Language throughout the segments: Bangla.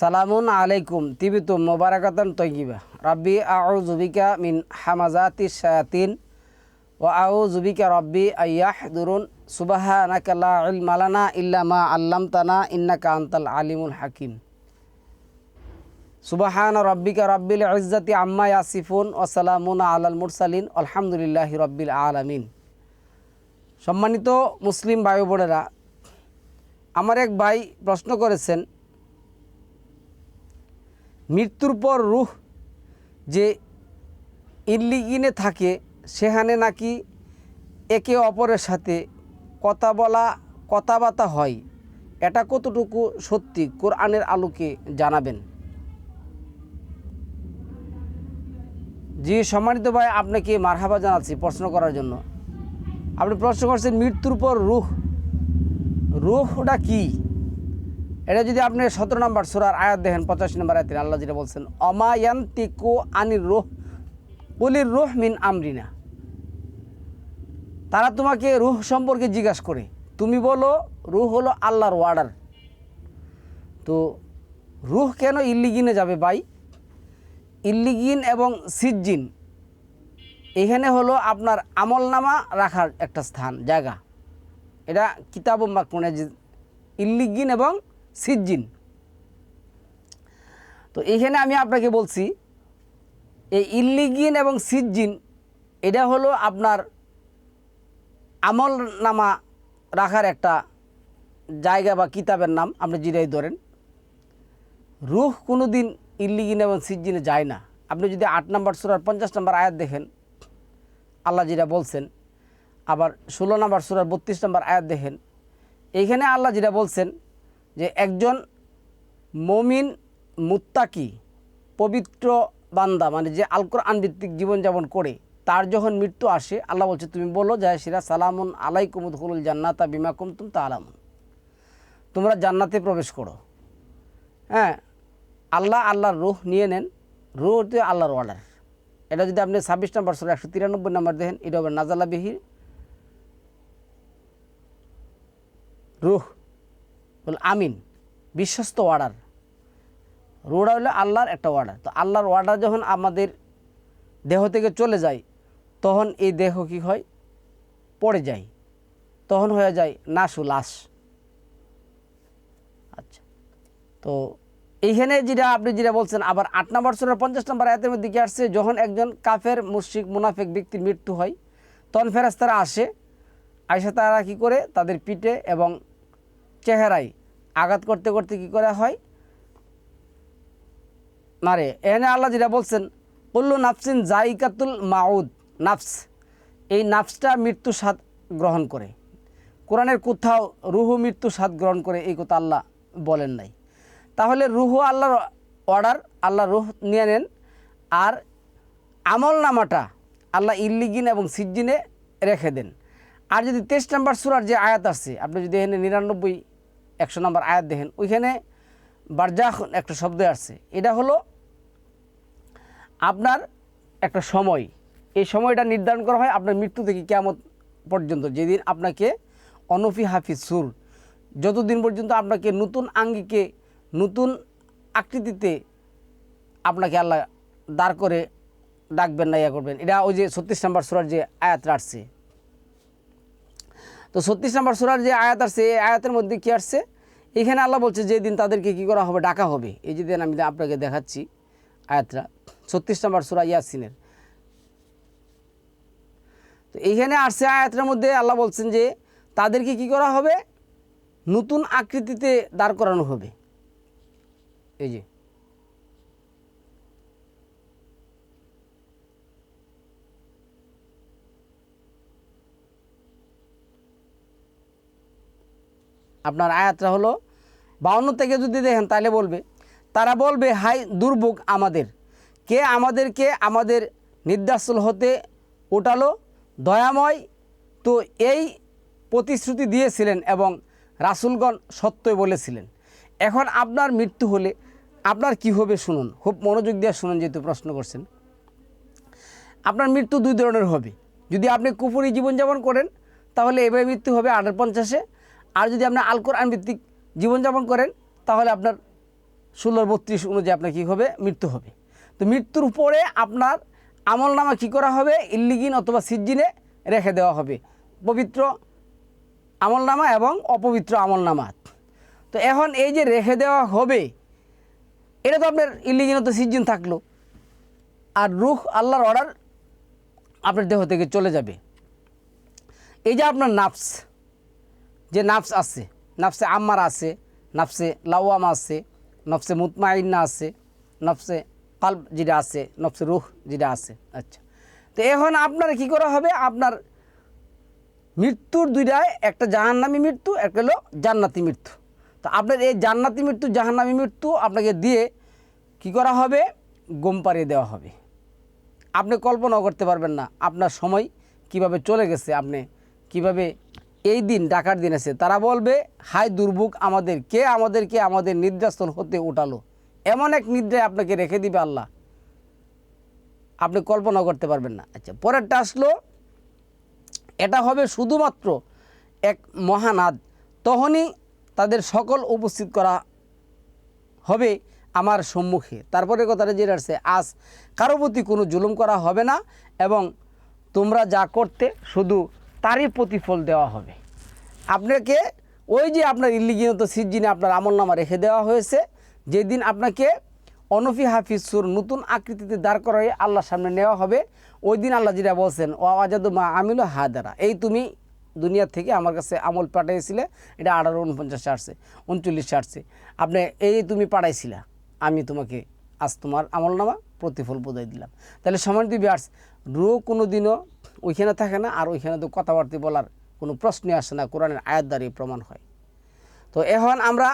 সালামুন আলাইকুম তিবিতুম মোবারকাতান তৈগিবা রাব্বি আউ জুবিকা মিন হামাজাতি শায়াতিন ও আউ জুবিকা রব্বি আয়াহ দুরুন সুবাহানাকা লা ইলমা লানা ইল্লা মা আল্লামতানা ইন্নাকা আনতাল আলিমুল হাকিম। সুবাহান রব্বিকা রব্বিল ইজ্জাতি আম্মা ইয়াসিফুন ও সালামুন আলাল মুরসালিন, আলহামদুলিল্লাহ রব্বিল আলামিন। সম্মানিত মুসলিম ভাই বোনেরা আমার এক ভাই প্রশ্ন করেছেন মৃত্যুর পর রুহ যে ইল্লিগিনে থাকে, সেখানে নাকি একে অপরের সাথে কথা বলা, কথাবার্তা হয়। এটা কতটুকু সত্যি? কোরআনের আলোকে জানাবেন। জি, সম্মানিত ভাই, আপনাকে মারহাবা জানাচ্ছি প্রশ্ন করার জন্য। আপনি প্রশ্ন করছেন, মৃত্যুর পর রুহ। রুহটা কি? এটা যদি আপনি সতেরো নম্বর সুরার আয়াত দেখেন, পঁচাশি নম্বর আয়াতের আল্লাহ যেটা বলছেন অমায়ান্তিকু আনির রুহ বলির রুহ মিন আমরিনা। তারা তোমাকে রুহ সম্পর্কে জিজ্ঞাসা করে, তুমি বলো, রুহ হলো আল্লাহর ওয়ার্ডার। তো রুহ কেন ইল্লিগিনে যাবে ভাই? ইল্লিগিন এবং সিজ্জিন, এখানে হলো আপনার আমলনামা রাখার একটা স্থান, জায়গা। এটা কিতাব মাকুনে ইল্লিগিন এবং সিজ্জিন। তো এইখানে আমি আপনাকে বলছি, এই ইল্লিগিন এবং সিজ্জিন, এটা হলো আপনার আমল নামা রাখার একটা জায়গা বা কিতাবের নাম, আপনি যেটাই ধরেন। রুহ কোনো দিন ইল্লিগিন এবং সিজ্জিনে যায় না। আপনি যদি আট নম্বর সুরার পঞ্চাশ নম্বর আয়াত দেখেন, আল্লাহ যেটা বলছেন, আবার ষোলো নম্বর সুরার বত্রিশ নম্বর আয়াত দেখেন, এইখানে আল্লাহ যেটা বলছেন যে একজন মমিন মুত্তাকি, পবিত্র বান্দা মানে যে আলকর আনভিত্তিক জীবনযাপন করে, তার যখন মৃত্যু আসে, আল্লাহ বলছে, তুমি বলো যায় সিরা সালামুন আলাইকুম উদখুলুল জান্নাতা বিমা কুমতুম তা আলামুন তোমরা জান্নাতে প্রবেশ করো। হ্যাঁ আল্লাহ আল্লাহর রুহ নিয়ে নেন। রুহ হচ্ছে আল্লাহর অর্ডার এটা যদি আপনি ছাব্বিশ নম্বর ষোলো একশো তিরানব্বই নম্বর দেখেন, এটা হবে নাজালা বিহির রুহ। বল, আমিন। বিশ্বস্ত অর্ডার রোডা হলো আল্লাহর একটা অর্ডার তো আল্লাহর অর্ডার যখন আমাদের দেহ থেকে চলে যায়, তখন এই দেহ কি হয়? পড়ে যায়। তখন হয়ে যায় নাসু লাশ। আচ্ছা। তো এইখানে যেটা আপনি যেটা বলছেন, আবার আট নম্বর সুরের পঞ্চাশ নম্বর আয়াতের মধ্যে কি আসছে? যখন একজন কাফের মুশিক মুনাফেক ব্যক্তির মৃত্যু হয়, তখন ফেরাস্তারা আসে। আইসা তারা কী করে? তাদের পিঠে এবং চেহারায় আঘাত করতে করতে কি করা হয়? মারে, এখানে আল্লাহ যেটা বলছেন, কল্লু নাফসিন জাইকাতুল মাউদ, নাফস। এই নাফসটা মৃত্যু স্বাদ গ্রহণ করে। কোরআনের কোথাও রুহু মৃত্যু স্বাদ গ্রহণ করে এই কথা আল্লাহ বলেন নাই। তাহলে রুহু আল্লাহর অর্ডার আল্লাহ রুহ নিয়ে নেন, আর আমল নামাটা আল্লাহ ইল্লিগিন এবং সিজ্জিনে রেখে দেন। আর যদি তেইশ নাম্বার সুরার যে আয়াত আসছে, আপনি যদি এখানে নিরানব্বই একশো নম্বর আয়াত দেখেন, ওইখানে বারজাহ একটা শব্দ আসছে। এটা হলো আপনার একটা সময়। এই সময়টা নির্ধারণ করা হয় আপনার মৃত্যু থেকে কেমন পর্যন্ত। যেদিন আপনাকে অনফি হাফিজ সুর, যতদিন পর্যন্ত আপনাকে নতুন আঙ্গিকে, নতুন আকৃতিতে আপনাকে আল্লাহ দাঁড় করে ডাকবেন না, ইয়া করবেন। এটা ওই যে ছত্রিশ নম্বর সুরার যে আয়াতটা আসছে। তো ছত্রিশ নম্বর সুরার যে আয়াত আসছে, এই আয়াতের মধ্যে কী আসছে? এখানে আল্লাহ বলছে যে দিন তাদেরকে কী করা হবে? ডাকা হবে। এই যে দিন আমি আপনাকে দেখাচ্ছি আয়াতরা ছত্রিশ নম্বর সুরা ইয়াসিনের। তো এইখানে আসছে আয়াতটার মধ্যে আল্লাহ বলছেন যে, তাদেরকে কি করা হবে? নতুন আকৃতিতে দাঁড় করানো হবে। এই যে আপনার আয়াতটা হলো বাউন্ন থেকে যদি দেখেন তাহলে বলবে, তারা বলবে, হাই, দুর্ভোগ আমাদের। কে আমাদেরকে আমাদের নির্দাসল হতে ওঠালো দয়াময় তো এই প্রতিশ্রুতি দিয়েছিলেন এবং রাসুলগণ সত্যই বলেছিলেন। এখন আপনার মৃত্যু হলে আপনার কি হবে শুনুন। খুব মনোযোগ দিয়ে শুনুন যেহেতু প্রশ্ন করছেন। আপনার মৃত্যু দুই ধরনের হবে। যদি আপনি কুপুরি জীবনযাপন করেন, তাহলে এভাবে মৃত্যু হবে আটের পঞ্চাশে। আর যদি আপনি আলকোরআন ভিত্তিক জীবনযাপন করেন, তাহলে আপনার ষোলো বত্রিশ অনুযায়ী আপনার কী হবে? মৃত্যু হবে। তো মৃত্যুর পরে আপনার আমল নামা কী করা হবে? ইল্লিগিন অথবা সিজ্জিনে রেখে দেওয়া হবে। পবিত্র আমল নামা এবং অপবিত্র আমল নামা তো এখন এই যে রেখে দেওয়া হবে, এটা তো আপনার ইল্লিগিন অথবা সিজ্জিন থাকল। আর রুখ আল্লাহর অর্ডার আপনার দেহ থেকে চলে যাবে। এই যে আপনার নাফস যে নাফস আছে, নাফসে আম্মার আছে, নাফসে লাওয়াম আছে, নফসে মুতমাইন্না আছে, নফসে কাল্ব যেটা আছে, নফসে রুহ যেটা আছে। আচ্ছা। তো এখন আপনার কি করা হবে? আপনার মৃত্যুর দুইটায়, একটা জাহান্নামী মৃত্যু, একটা হলো জান্নাতি মৃত্যু। তো আপনার এই জান্নাতি মৃত্যু, জাহান্নামী মৃত্যু আপনাকে দিয়ে কি করা হবে? গম পাড়িয়ে দেওয়া হবে। আপনি কল্পনাও করতে পারবেন না আপনার সময় কীভাবে চলে গেছে, আপনি কীভাবে এই দিন, ডাকার দিন আছে। তারা বলবে হাই দুর্ভোগ আমাদের, কে আমাদেরকে আমাদের নিদ্রাস্থল হতে উঠালো? এমন এক নিদ্রায় আপনাকে রেখে দিবে আল্লাহ। আপনি কল্পনা করতে পারবেন না। আচ্ছা পরেরটা আসলো, এটা হবে শুধুমাত্র এক মহানাদ তখনই তাদের সকল উপস্থিত করা হবে আমার সম্মুখে। তারপরে কথাটা যেটা আসছে, আজ কারও প্রতি কোনো জুলুম করা হবে না এবং তোমরা যা করতে শুধু তারই প্রতিফল দেওয়া হবে। আপনাকে ওই যে আপনার ইল্লিগিনত সিজিনে আপনার আমল নামা রেখে দেওয়া হয়েছে, যেদিন আপনাকে অনফি হাফিজ সুর নতুন আকৃতিতে দাঁড় করাই আল্লাহর সামনে নেওয়া হবে, ওই দিন আল্লাহ যেটা বলছেন ও আজাদু মা আমিল হাদারা এই তুমি দুনিয়া থেকে আমার কাছে আমল পাঠাইছিলে এটা আঠারো, উনপঞ্চাশে আসছে, উনচল্লিশে আসছে। আপনি এই তুমি পাঠাইছিলা, আমি তোমাকে আজ তোমার আমল নামা প্রতিফল বোঝাই দিলাম। তাহলে সমান দিবি আর্টস রো কোনো দিনও ওইখানে থাকে না, আর ওইখানে তো কথাবার্তা বলার কোনো প্রশ্নই আসে না, কোরআনের আয়াত দ্বারাই প্রমাণ হয়। তো এখন আমরা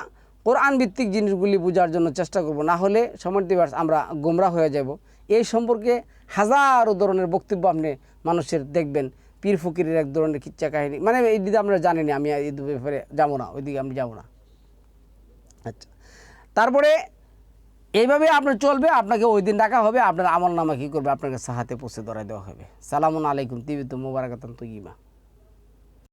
কোরআন ভিত্তিক জিনিসগুলি বোঝার জন্য চেষ্টা করব, না হলে সময় দিবস আমরা গোমরা হয়ে যাব। এই সম্পর্কে হাজারো ধরনের বক্তব্য আপনি মানুষের দেখবেন, পীর ফকিরের এক ধরনের কিচ্ছা কাহিনী। মানে এই দিকে আমরা জানি না, আমি এই ব্যাপারে যাব না, ওইদিকে আমি যাব না। আচ্ছা তারপরে এইভাবে আপনার চলবে, আপনাকে ওই দিন ডাকা হবে, আপনার আমল নামা কী করবে, আপনাকে সাহাতে পৌঁছে ধরাই দেওয়া হবে। সালামুন আলাইকুম তিবিত তো তুইমা